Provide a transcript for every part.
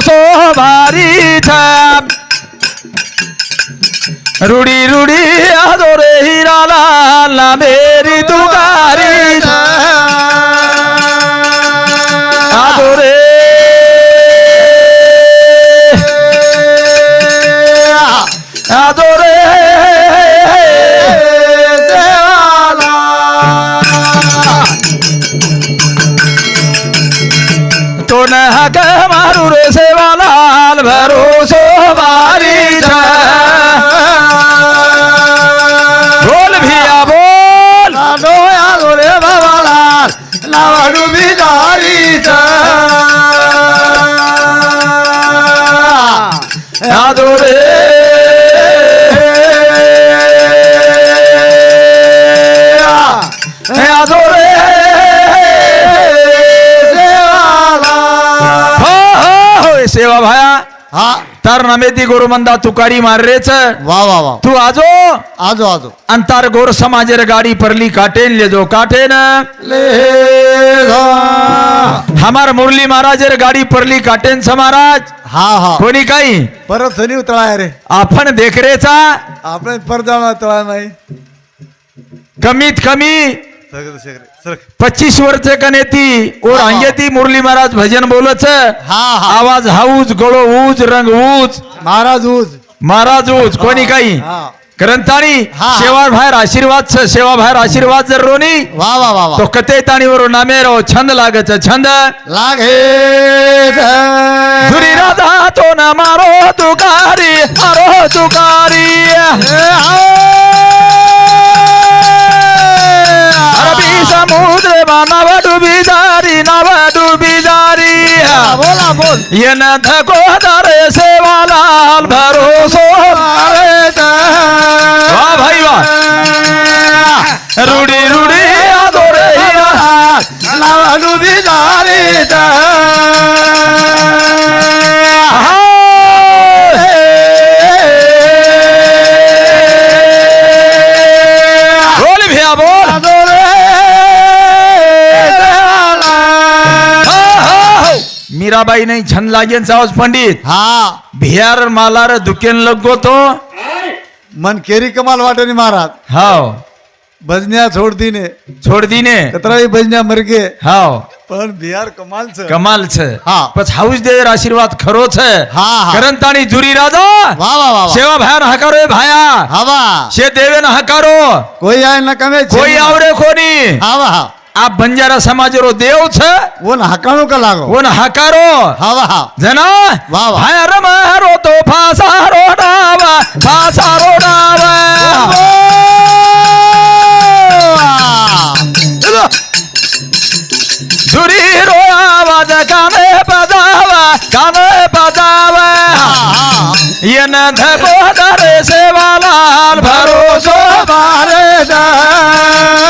সবারি ছাপ রুড়ি রুড়ি আদরে হিরালা নামের দুগারি ሆነ ሀከማሩ ርዕሰ ባላል በሩሶ ባሪተ ቦልብያ ቦል ናዶያ ዙሬ በባላል ናበዱ ቢዳሪተ ናዱሬ सेवा भाया हा. तर नमेती गोरमंदा तुकारी मारेच. वा वा वा. तू आजो. आजो आजो. अंतर गोर समाजेर गाडी परली काटेन ले जो काटेन. हमार मुरली महाराजेर गाडी परली काटेन समाराज. हा हा. कोणी काही परत सनी उतळा रे. आपण देखरेचा? आपण पर जाणार तळा नाही कमीत कमी पच्चीस वर्ष कनेती और अंगेती मुरली महाराज भजन बोलच हा आवाज हाऊज गळो ऊज रंग ऊज. महाराज ऊज. महाराज ऊज कोणी काही? ग्रंथानी सेवा बाहेर आशीर्वाद सेवा बाहेर आशीर्वाद जर रोनी वा वा वा तो कथे ताणीवरून नामे रो छंद लागच छंद. लागे धुरी राधा तो ना मारो तुकारी मारो तुकारी আরবি সমুদ্রে বানাবা ডুবি দারি নাবা ডুবি দারি বলা বল ইয়ে না থাকো দারে সেওয়ালাল ভরসো আরে મીરાબાઈ નહીં છન લાગે સાવજ પંડિત. હા. ભિયાર માલાર દુકેન લગો તો. મન કેરી કમાલ વાટેની મહારાજ. હાવ. ભજન્યા છોડ દીને. છોડ દીને. કતરાઈ ભજન્યા મરગે. હાવ. પણ બિહાર કમાલ છે. કમાલ છે. હા. પછી હાઉસ દેવ આશીર્વાદ ખરો છે. હા. કરંતાણી જુરી રાજા વાહ વાહ વાહ સેવા ભાયા હકારો એ ભાયા. હવા શે દેવે હકારો. કોઈ આય ન કમે કોઈ આવડે કોની હવા આ બંજારા સમાજ રો દેવ છે ઓન હકારો કા લાગો ઓન હકારો હા હા જના વાહ વાહ હાય રમ હરો તો ફાસા રો ડાવા ફાસા રો ડાવા ધુરી રો આવાજ કાને બજાવા કાને બજાવા યન ધબો દર સેવાલાલ ભરોસો બારે દા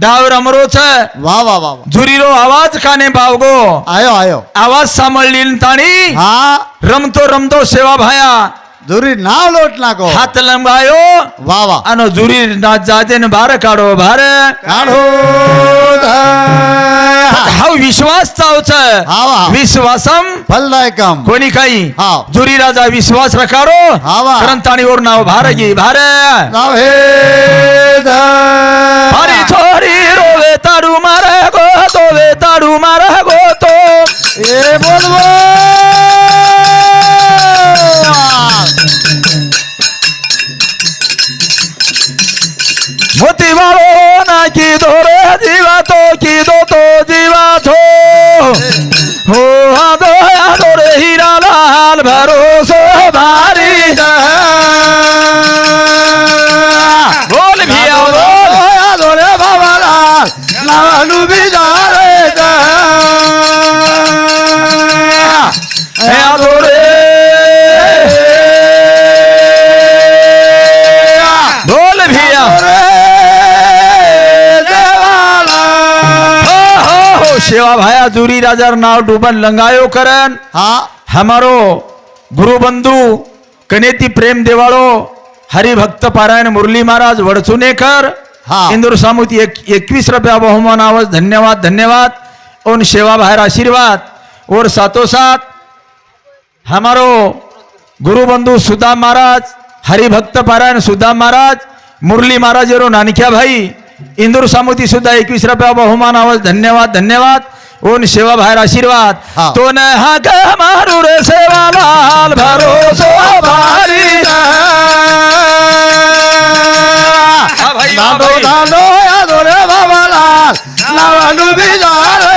डाव रमरो छ वा वा झुरी रो आवाज काने बावगो आयो आयो। आवाज सांभाळली ताणी। हा। रमतो रमतो सेवा भाया। झुरी नाव लोट नाको। हात लंबायो। वा वा। अनो झुरी ना जाते न भार काढो बार काढो हा। विश्वास चावच विश्वासम। फलदायकम। कोणी काही। झुरी राजा विश्वास रखाडो। कारण ताणीवर नाव भार घे भार। नाव हे श्री राजा नाव डूबन लंगायो करन। હા हमारो गुरु बंधू कनेती प्रेम देवाळो हरिभक्त पारायण मुरली महाराज वडचुनेकर। हा. इंदूर सामुती एक, एकवीस रुपया बहुमान आवाज धन्यवाद धन्यवाद। उन सेवा बाहेर आशीर्वाद। और साथों साथ हमारो गुरु बंधू सुदाम महाराज हरिभक्त पारायण सुदाम महाराज मुरली महाराज एरो नानक्या भाई। इंदूर सामुती सुद्धा एकवीस रुपया बहुमान आवाज धन्यवाद धन्यवाद। ઓન સેવા ભાઈ આશીર્વાદ તો ને હાક મારું રે સેવા લાલ ભરોસો ભારી નાનો નાનો યાદો રે બાબા લાલ નાવાનું બીજા રે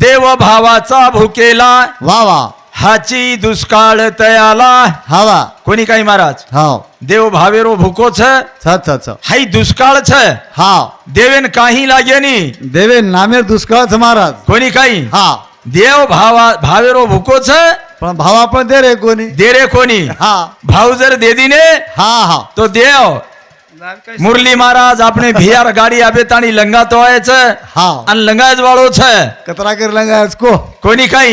देवभावाचा भुकेला वा हाची दुष्काळ तयाला. हवा कोणी काही महाराज? हो. हा. देव भावेरो भुको छ छ हाई दुष्काळ छ. हा. देवेन काही लागेनी. देवे दुष्काळ दुष्काळच महाराज. कोणी काही? हा. देव भावा भावेरो भुको छ पण भावा पण दे रे कोणी. दे रे कोणी. हा. भाऊ जर देदीने हा हा. तो देव. મુરલી મહારાજ આપણે ભિયાર ગાડી આપે તાણી લંગાતો હોય છે હા અને લંગાજ વાળો છે કતરા કર લંગાજ કો કોઈની કઈ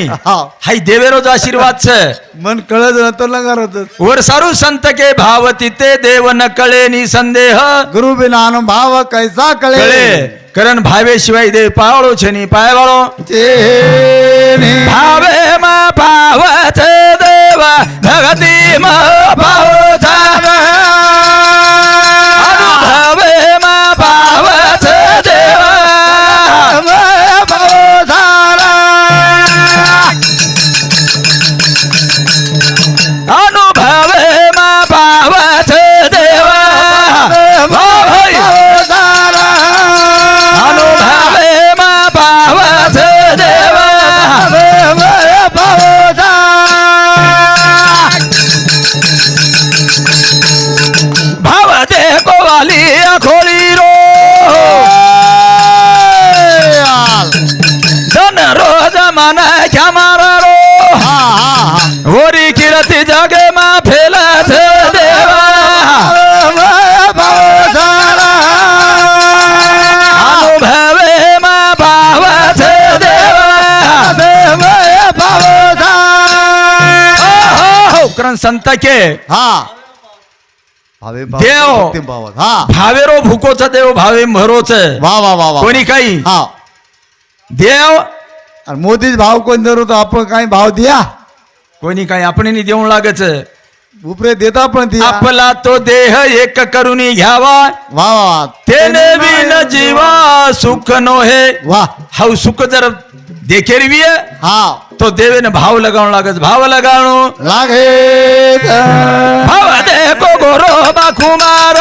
હાઈ દેવેરો જ આશીર્વાદ છે મન કળે જ નતો લંગારો તો ઓર સારું સંત કે ભાવતી તે દેવ ન કળે ની સંદેહ ગુરુ બિનાનો ભાવ કૈસા કળે કરણ ભાવે સિવાય દેવ પાવાળો છે ની પાય વાળો ભાવે માં ભાવ છે દેવ ભગતી માં ભાવ છે कारण संताके हा. देव. हा. भावेरो भुकोच देव भावे महरोच वा वा वा कोणी काही? हा. देव. आणि मोदीच भाव कोण धरतो आपण काही भाव दिया? कोणी काही आपण देऊ लागच उपरे देता पण ती आपला तो देह एक करून घ्यावा. वा वा ते विन जीवा सुख नो हे वा. हा सुख जर देखे री विया हा तो देवे ने भाव लगाणो लागे भाव लगाणो लागे भाव देह को गोरोह मा कुमार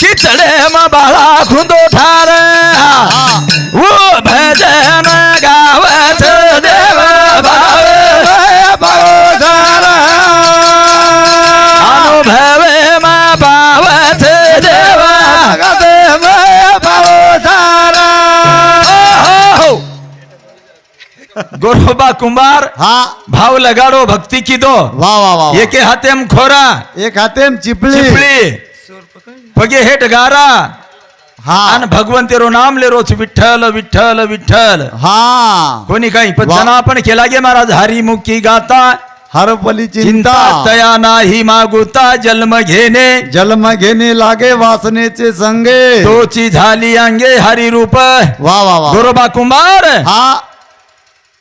की चडे मा बाला धुंध गोरोबा कुंभार हा. भाव लगाडो भक्ती की दो. वा वा वा एके हातेम खोरा. एक हातेम चिपळी. चिपळी. पगे हे गारा. हा. आणि भगवंतेरो नाम ले रोच विठ्ठल विठ्ठल विठ्ठल. हा. कोणी काही पण आपण केला गे महाराज हरिमुखी गाता. हरपली चिंता. चिंता तया नाही मागुता जन्म घेणे. जन्म घेणे लागे वासनेचे संगे. तोची झाली अंगे हरिरूप. वा वा वा. गोरोबा कुंभार हा.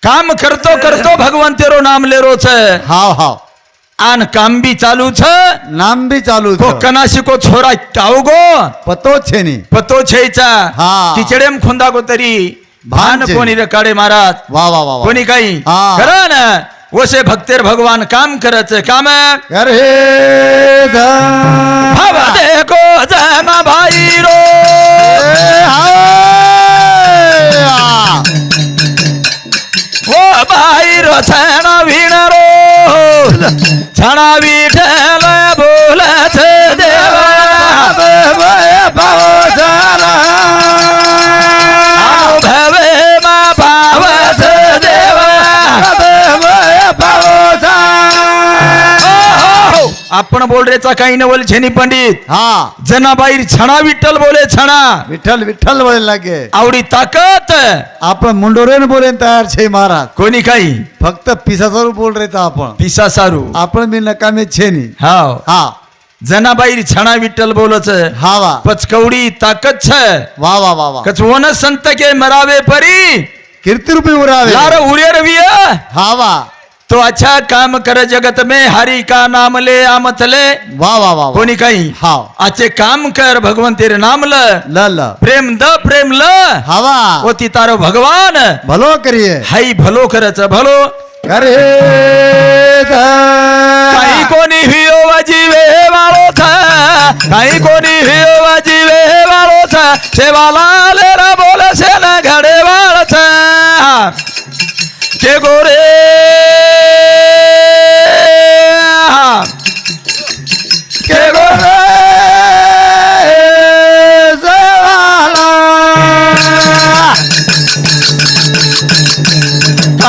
काम करतो करतो भगवंत तेरो नाम ले रोच हाव हाव। आन काम बी चालू छ। नाम बी चालू को कनाशी को छोरा टाऊ गो। पतो छेनी पतो छेचा हा. किचडेम खुंदा को तरी। भान छे. कोणी रे काढे महाराज वा वा वा कोणी काही? हा. करा ना? वसे भक्तेर भगवान काम करत काम अरे भाव देखो जना भाई रो. ओ भाई रो छणा वीण रो आपण बोल रेचा काही न बोल छेनी पंडित. हा. जनाबाई छणा विठ्ठल बोले छणा. विठ्ठल विठ्ठल बोलायला लागे. आवडी ताकत. आपण मुंडोरेन बोलेन तयार छे महाराज. कोणी काही? फक्त पिसाचा बोल रे आपण पिसा सारू आपण मी नकामे छेनी. हाव. हा. जनाबाई छणा विठ्ठल बोलच. हा वा. पचकवडी ताकत छ. वा वा वा वा. कच वन संत के मरावे परी. कीर्ती रूपी उरावे. लार उरेर विय. हा वा. तो अच्छा काम कर जगत में हरि का नाम ले आमथले वा वा वा वा. कोणी काही? हाव। आचे काम कर भगवंत तेरे नाम ल। ल ल। प्रेम द प्रेम ल। हा वा ओ ती तारो भगवान। भलो करिये हाई भलो करच भलो। अरे काही कोणी हियो वाजीवे वाळो था। काही कोणी हियो वाजीवे वाळो था। सेवाला लेरा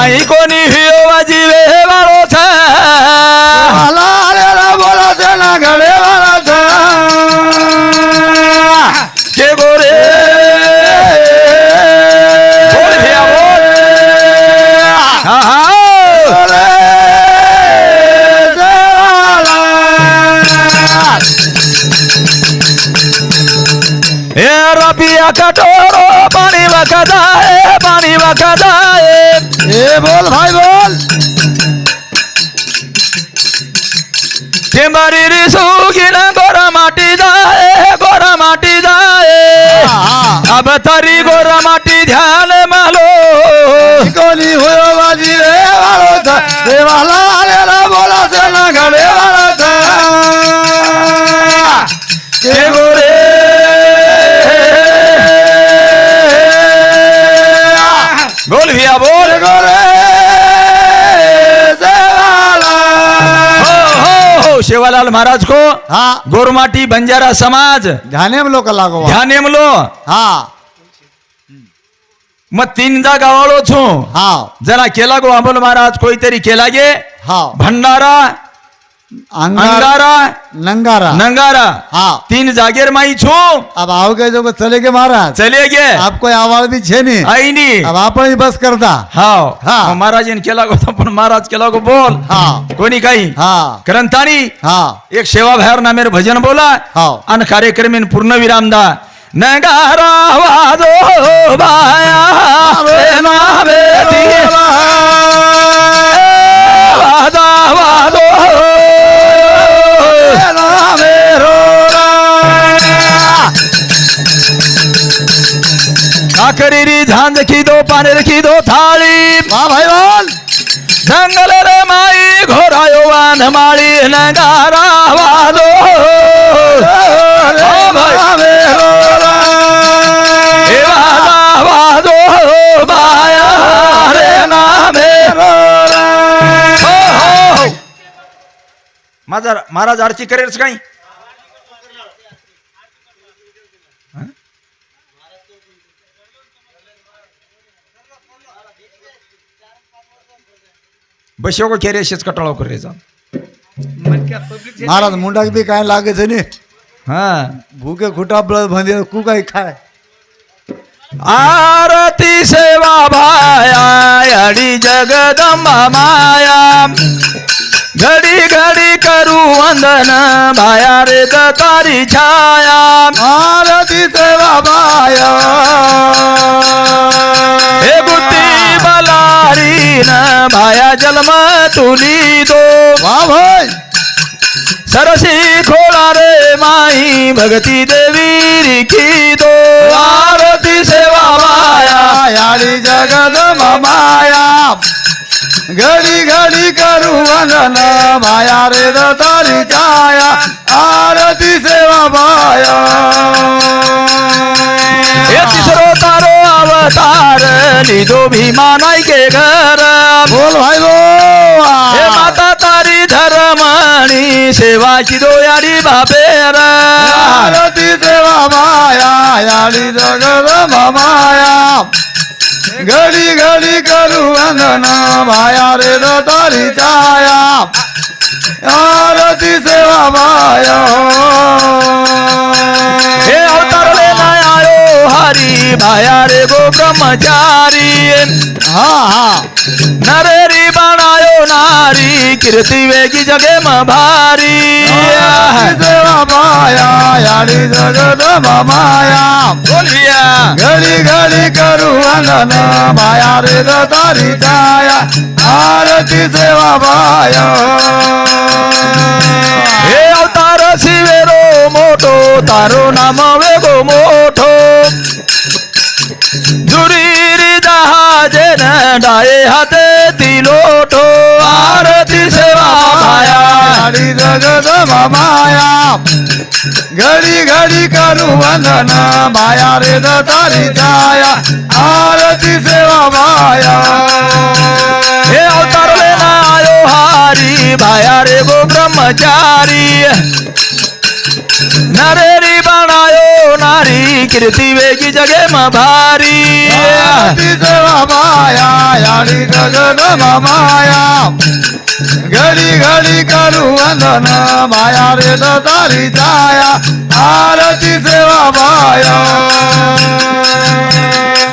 काही कोणी हियो वाजीवे वाळो था के गोरे बोल भैया बोल हा हा ए रबिया कटोरो पानी वखदा है पानी वखदा है ए बोल भाई बोल के मारी री सुगिन गोरा माटी जाए गोरा माटी जाए अब तरी गोरा माटी ध्यान मालो कोणी होयो बाजी रे वाळो था देवाला आलेला शेवालाल महाराज को हा. गोरमाटी बंजारा समाज. ध्यानेम लोक लागो वा. ध्यान नेमलो हा. मग तीन जा गावाळो છું हा जरा केला गो अमोल महाराज कोईतरी केला गे. हा भंडारा अंगार नंगारा। नंगारा। हाँ। तीन जागेर माई छू। अब आओ गए जो चले गए महाराज। चले गे आपको आवाज़ भी छे नहीं। आईनी अब आपण ही बस करता हाव हा. मग महाराजीन केला गो पण महाराज केला गो बोल। हा। कोणी काही? हाँ। करंतानी हाँ। एक सेवा बाहेर नामेर भजन बोला। हाव. आणि कार्यक्रमीन पूर्ण विराम दा। नगारा वाजो बाया ती. वाजा वाजो काकरी री झांज की दो पाने की दो थाली मा भाई बोल जंगल रे माई घोरायो वान माळी नगारा वाजो. माझा महाराज आरती करेलच काही? बसो को केरे शेच कटाळो करे जा महाराज मुंडा भी काय लागे छे नी? हा. भूखे खुटा ब्लड भंदे कु काय खाय? आरती सेवा भाया अडी जगदंबा माया. घडी करू वंदन. भाया रे तारी छाया. आरती सेवा बाय हे बुद्धी बलारी न भाया जन्म तुली दो. वा भाई. सरसी खोळा रे माई भगती देवी रिखी दो. आरती सेवा माया याडी जगद माया घडी घडी करू वंदन माया रे तारी छाया आरती सेवा बाया हे तिसरो तारो अवतार लिदो भीमा नाही के घर. बोल भाई हे बो माता तारी धर्मणी सेवाची दोयाडी बापेर आरती सेवा माया याडी जगद माया. घडी घडी करू वंदन माया रे तारी छाया. आरती सेवा माया. हे अवतारले आयो हरी भाया रे गो ब्रह्मचारी. हा हा. नरेरी बनायो नारी कीर्ती वेगी जगे म भारी सेवा माया. याडी जगद माया बोलिया घडी घडी करू वंदन माया रे तारी छाया आरती सेवा माया हे अवतार शिवेरो मोठो तारो नाम वेगो मोठो जुरीरी जहाजे न डाये हाते तिलोटो आरती सेवा माया. घडी जगद माया. घडी घडी करू वंदन माया रे तारी छाया. आरती सेवा माया. हे अवतारले ना आयो हारी भाया रे गो ब्रह्मचारी. नरेरी बनायो नारी कीर्ती वेगी जगे म भारी. माया याडी जगद माया घडी घडी करू वंदन माया रे तारी छाया आरती सेवा माया